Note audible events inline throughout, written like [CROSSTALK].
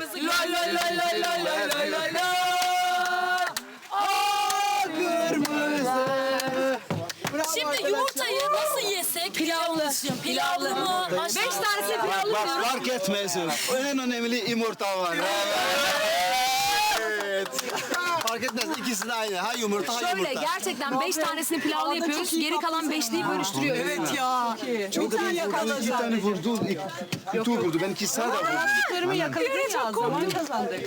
kırmızı La la la la la la la la la. Şimdi yumurtayı nasıl yesek? Pilavlı. Pilavlı mı? Beş tanesi pilavlı Bak diyorum. fark etmez. En önemli yumurta var. Fark etmez. İkisi de aynı. Ha yumurta ha Şöyle yumurta. gerçekten beş tanesini pilavlı yapıyoruz. Geri kalan beşliği bölüştürüyoruz. Evet ya. Çok iyi yakaladı İki tane vurdu. İki tur vurdu. Ben iki sağ da vurdum. Kırmı yakaladı ya. Zaman kazandık.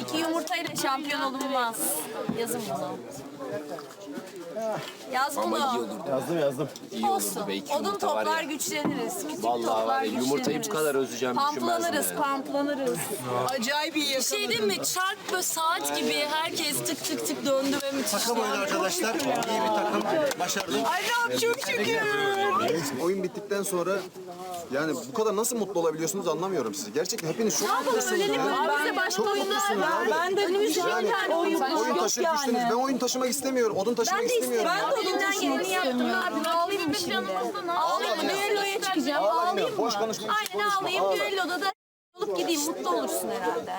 İki yumurtayla şampiyon olunmaz. Yazın bunu. Yaz bunu. Yazdım yazdım. Olsun. Odun toplar güçleniriz. Küçük Vallahi toplar var ya, güçleniriz. yumurtayı bu kadar özleyeceğim Pamplanırız, düşünmezdim pamplanırız. Acayip iyi yakaladı. şey değil mi? Çark böyle saat gibi herkes tık tık tık döndü ve müthiş. Takım oyunu arkadaşlar. İyi bir takım. Başardım. Allah'ım çok şükür. Oyun bittikten sonra yani bu kadar nasıl mutlu olabiliyorsunuz anlamıyorum sizi. Gerçekten hepiniz çok mutlusunuz ya. Abi bize başka oyunlar var. Ben de önümüzde bir tane oyun oyun taşıyıp düştünüz. Ben oyun taşımak istemiyorum. Odun taşımak istemiyorum. Ben de elimden geleni yaptım. Ne yapayım? Ağlayayım mı şimdi? Ağlayayım mı? Düelloya çıkacağım. Ağlayayım mı? Boş konuşma. Aynen ağlayayım. Düelloda da olup gideyim. Mutlu olursun herhalde.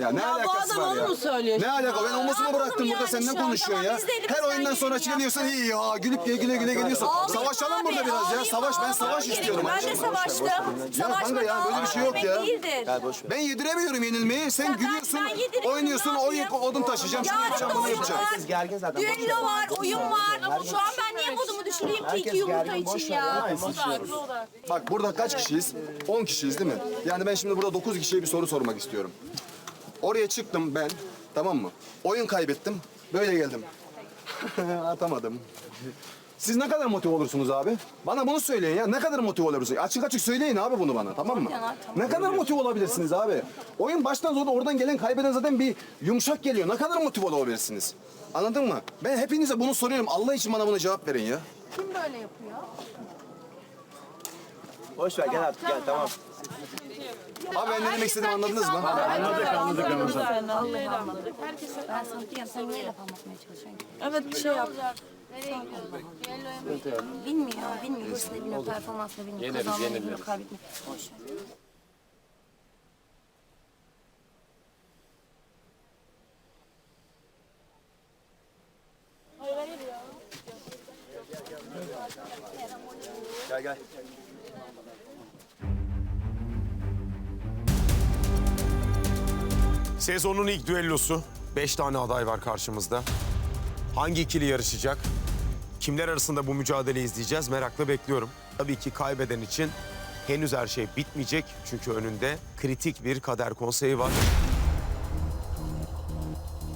Ya ne bu alakası adam var onu ya? mu söylüyor? Ne alaka? Ben omuzuma bıraktım burada yani senden şu an. konuşuyorsun Tamam, ya. biz de elimizden Her oyundan sonra geleni çıkıyorsun iyi ya. Gülüp güle güle güle geliyorsun. Savaşalım burada biraz ya. Savaş ben savaş istiyorum. Ben de savaştım. Ya kanka ya böyle bir şey yok ya. Değildir. Ben yediremiyorum yenilmeyi. Sen ben- gülüyorsun, ben oynuyorsun, ne oyun yapayım? odun taşıyacağım, şunu Yarın yapacağım, da bunu oyun yapacağım. var. gergin zaten. Düello var, oyun var. Şu an ben niye modumu düşüreyim ki iki yumurta için ya? Bak burada kaç kişiyiz? 10 kişiyiz değil mi? Yani ben şimdi burada 9 kişiye bir soru sormak istiyorum. Oraya çıktım ben, tamam mı? Oyun kaybettim, böyle geldim. [LAUGHS] Atamadım. Siz ne kadar motive olursunuz abi? Bana bunu söyleyin ya. Ne kadar motive olursunuz? Açık açık söyleyin abi bunu bana tamam mı? Ne kadar motive olabilirsiniz abi? Oyun baştan sona oradan gelen kaybeden zaten bir yumuşak geliyor. Ne kadar motive olabilirsiniz? Anladın mı? Ben hepinize bunu soruyorum. Allah için bana buna cevap verin ya. Kim böyle yapıyor? Boş ver gel artık gel tamam. Abi ben ne demek istediğimi anladınız mı? Ben sana diyeyim, sen niye laf anlatmaya çalışıyorsun? Evet bir şey yap. Bilmiyor, bilmiyor. Hırsını bilmiyor, performansını bilmiyor, Yeneriz, yeneriz. Boş ver. Sezonun ilk düellosu. Beş tane aday var karşımızda. Hangi ikili yarışacak? Kimler arasında bu mücadeleyi izleyeceğiz merakla bekliyorum. Tabii ki kaybeden için henüz her şey bitmeyecek. Çünkü önünde kritik bir kader konseyi var.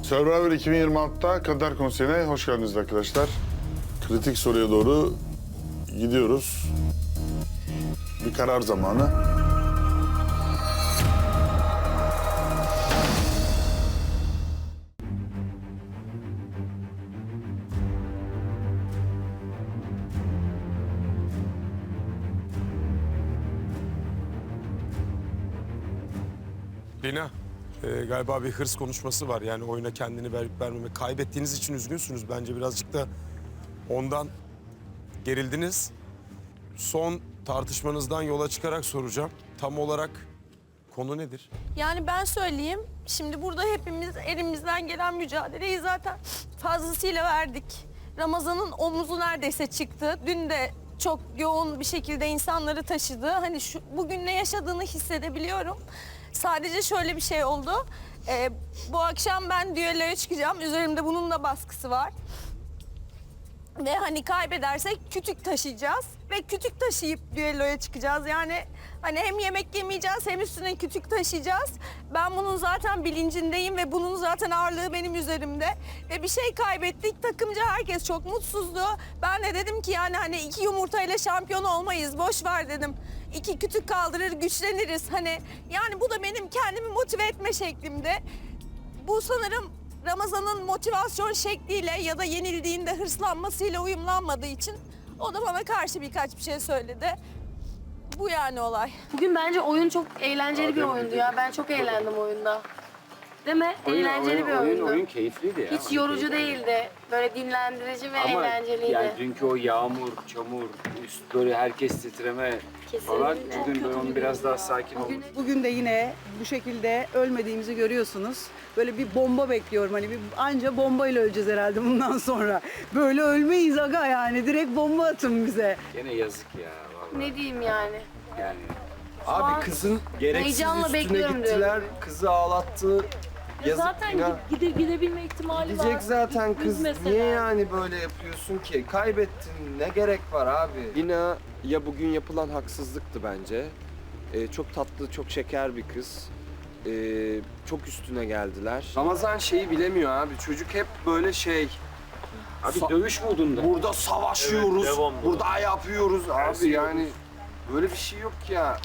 Survivor 2026'da Kader Konseyi'ne hoş geldiniz arkadaşlar. Kritik soruya doğru gidiyoruz. Bir karar zamanı. Lina, e, galiba bir hırs konuşması var. Yani oyuna kendini verip vermemek. Kaybettiğiniz için üzgünsünüz. Bence birazcık da ondan gerildiniz. Son tartışmanızdan yola çıkarak soracağım. Tam olarak konu nedir? Yani ben söyleyeyim. Şimdi burada hepimiz elimizden gelen mücadeleyi zaten fazlasıyla verdik. Ramazan'ın omuzu neredeyse çıktı. Dün de çok yoğun bir şekilde insanları taşıdı. Hani şu, bugün ne yaşadığını hissedebiliyorum. Sadece şöyle bir şey oldu. Ee, bu akşam ben düelloya çıkacağım. Üzerimde bunun da baskısı var. Ve hani kaybedersek kütük taşıyacağız. Ve kütük taşıyıp düelloya çıkacağız. Yani hani hem yemek yemeyeceğiz hem üstüne kütük taşıyacağız. Ben bunun zaten bilincindeyim ve bunun zaten ağırlığı benim üzerimde. Ve bir şey kaybettik. Takımca herkes çok mutsuzdu. Ben de dedim ki yani hani iki yumurtayla şampiyon olmayız. Boş ver dedim. İki kütük kaldırır güçleniriz. Hani yani bu da benim kendimi motive etme şeklimde. Bu sanırım Ramazan'ın motivasyon şekliyle ya da yenildiğinde hırslanmasıyla uyumlanmadığı için o da bana karşı birkaç bir şey söyledi. Bu yani olay. Bugün bence oyun çok eğlenceli bir oyundu ya. Ben çok eğlendim oyunda. Değil mi? Eğlenceli bir oyundu. oyun keyifliydi ya. Hiç yorucu değildi. Böyle dinlendirici ve Ama eğlenceliydi. yani dünkü o yağmur, çamur, üst böyle herkes titreme falan. Kesinlikle. Bugün böyle onu biraz daha sakin oldu. Bugün de yine bu şekilde ölmediğimizi görüyorsunuz. Böyle bir bomba bekliyorum. Hani bir anca bombayla öleceğiz herhalde bundan [LAUGHS] sonra. Böyle ölmeyiz aga yani. Direkt bomba atın bize. Gene yazık ya vallahi. Ne diyeyim yani? Yani Abi kızın gereksiz Heyecanla üstüne bekliyorum gittiler. diyorum. Kızı ağlattı. Yazık Zaten günah. gide, gidebilme ihtimali var. Diyecek zaten kız Üzmeseler. niye yani böyle yapıyorsun ki? Kaybettin ne gerek var abi? Lina ya bugün yapılan haksızlıktı bence. Ee, çok tatlı, çok şeker bir kız. Ee, çok üstüne geldiler. Ramazan şeyi bilemiyor abi. Çocuk hep böyle şey. abi Sa- dövüş modunda. Burada savaşıyoruz, Evet, devamlı. burada yapıyoruz abi şey yani böyle bir şey yok ya.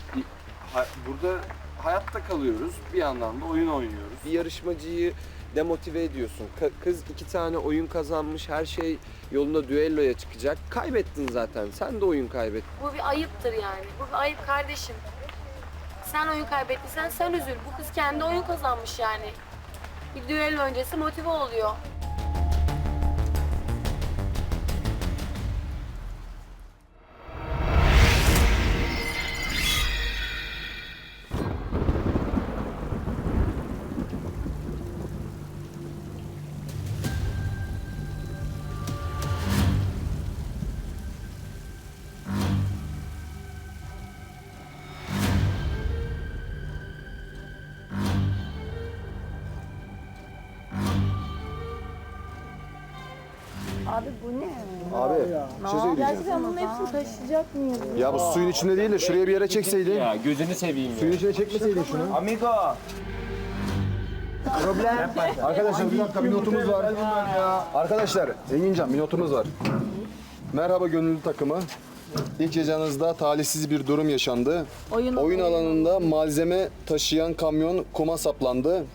Ha- Burada hayatta kalıyoruz, bir yandan da oyun oynuyoruz. Bir yarışmacıyı demotive ediyorsun. Kız iki tane oyun kazanmış, her şey yolunda düelloya çıkacak. Kaybettin zaten, sen de oyun kaybettin. Bu bir ayıptır yani. Bu bir ayıp kardeşim. Sen oyun kaybettiysen sen üzül. Bu kız kendi oyun kazanmış yani. Bir düello öncesi motive oluyor. Abi bir şey söyleyeceğim. bunun hepsini taşıyacak mıyız? Ya bu suyun içinde değil de şuraya bir yere çekseydin. Ya gözünü seveyim ya. Suyun içine çekmeseydin şunu. Amigo! Arkadaşlar bir dakika bir notumuz var. Arkadaşlar Engincan bir notumuz var. Merhaba gönüllü takımı. İlk gecemizde talihsiz bir durum yaşandı. Oyun, alanında malzeme taşıyan kamyon kuma saplandı.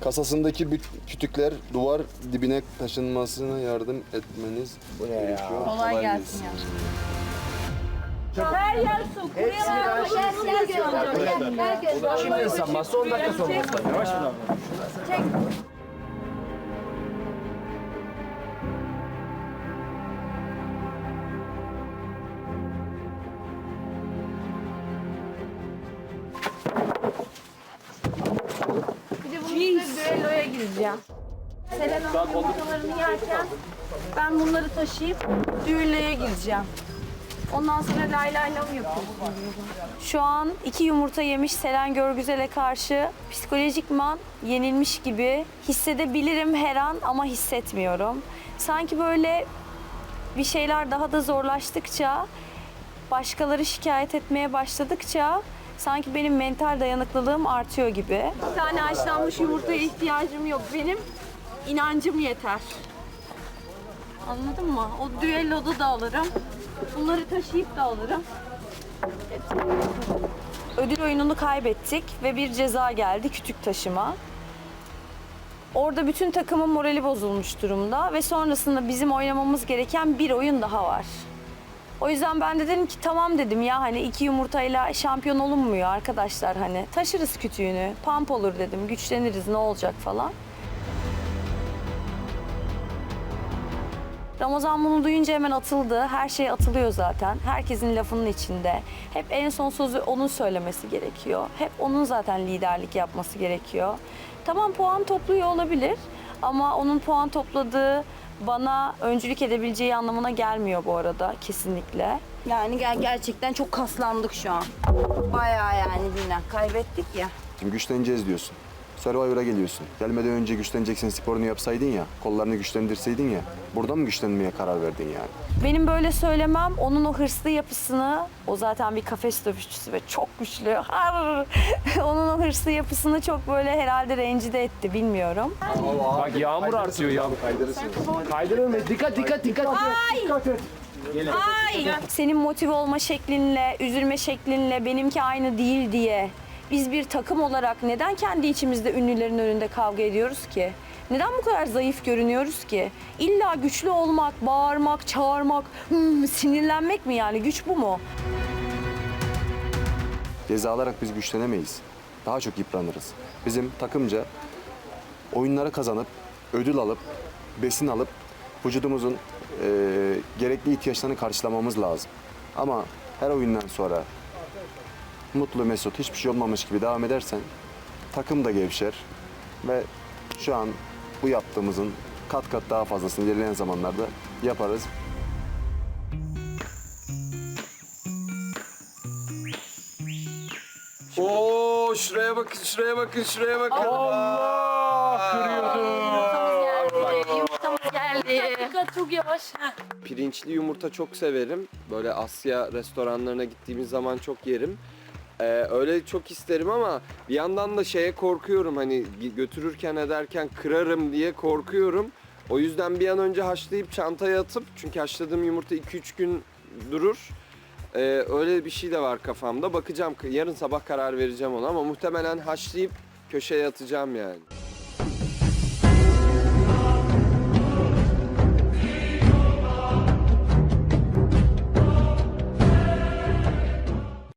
Kasasındaki büt- kütükler duvar dibine taşınmasına yardım etmeniz gerekiyor. Kolay gelsin ya. Her yer su. Kuruyalar. Gel gel gel. Herkes. Şimdi ıslanmaz, son dakika sonra ıslan. Yavaş yavaş. Bir gireceğim. Selena'nın yumurtalarını yerken ben bunları taşıyıp düelloya gireceğim. Ondan sonra lay lay lam yapıyorum. Şu an iki yumurta yemiş Selen Görgüzel'e karşı psikolojikman yenilmiş gibi hissedebilirim her an ama hissetmiyorum. Sanki böyle bir şeyler daha da zorlaştıkça, başkaları şikayet etmeye başladıkça sanki benim mental dayanıklılığım artıyor gibi. Bir tane haşlanmış yumurtaya ihtiyacım yok. Benim inancım yeter. Anladın mı? O düelloda da alırım. Bunları taşıyıp da alırım. Ödül oyununu kaybettik ve bir ceza geldi kütük taşıma. Orada bütün takımın morali bozulmuş durumda ve sonrasında bizim oynamamız gereken bir oyun daha var. O yüzden ben de dedim ki tamam dedim ya hani iki yumurtayla şampiyon olunmuyor arkadaşlar hani taşırız kütüğünü pump olur dedim güçleniriz ne olacak falan. Ramazan bunu duyunca hemen atıldı. Her şey atılıyor zaten. Herkesin lafının içinde. Hep en son sözü onun söylemesi gerekiyor. Hep onun zaten liderlik yapması gerekiyor. Tamam puan topluyor olabilir ama onun puan topladığı bana öncülük edebileceği anlamına gelmiyor bu arada kesinlikle. Yani ger- gerçekten çok kaslandık şu an. Bayağı yani dinlen. Kaybettik ya. Şimdi güçleneceğiz diyorsun. Survivor'a geliyorsun. Gelmeden önce güçleneceksin sporunu yapsaydın ya, kollarını güçlendirseydin ya. Burada mı güçlenmeye karar verdin yani? Benim böyle söylemem onun o hırslı yapısını, o zaten bir kafes dövüşçüsü ve çok güçlü. Har! [LAUGHS] onun o hırslı yapısını çok böyle herhalde rencide etti bilmiyorum. Bak yağmur artıyor ya. Kaydırır mı? Dikkat dikkat dikkat. Senin motive olma şeklinle, üzülme şeklinle benimki aynı değil diye biz bir takım olarak neden kendi içimizde ünlülerin önünde kavga ediyoruz ki? Neden bu kadar zayıf görünüyoruz ki? İlla güçlü olmak, bağırmak, çağırmak, hmm, sinirlenmek mi yani? Güç bu mu? Ceza alarak biz güçlenemeyiz. Daha çok yıpranırız. Bizim takımca oyunları kazanıp, ödül alıp, besin alıp vücudumuzun e, gerekli ihtiyaçlarını karşılamamız lazım. Ama her oyundan sonra mutlu mesut hiçbir şey olmamış gibi devam edersen takım da gevşer ve şu an bu yaptığımızın kat kat daha fazlasını ilerleyen zamanlarda yaparız. Oo şuraya bakın, şuraya bakın, şuraya bakın. Yumurtamız geldi. Dikkat çok yavaş. Heh. Pirinçli yumurta çok severim. Böyle Asya restoranlarına gittiğimiz zaman çok yerim. Ee, öyle çok isterim ama bir yandan da şeye korkuyorum hani götürürken ederken kırarım diye korkuyorum. O yüzden bir an önce haşlayıp çantaya atıp çünkü haşladığım yumurta 2-3 gün durur. Ee, öyle bir şey de var kafamda. Bakacağım yarın sabah karar vereceğim ona ama muhtemelen haşlayıp köşeye atacağım yani.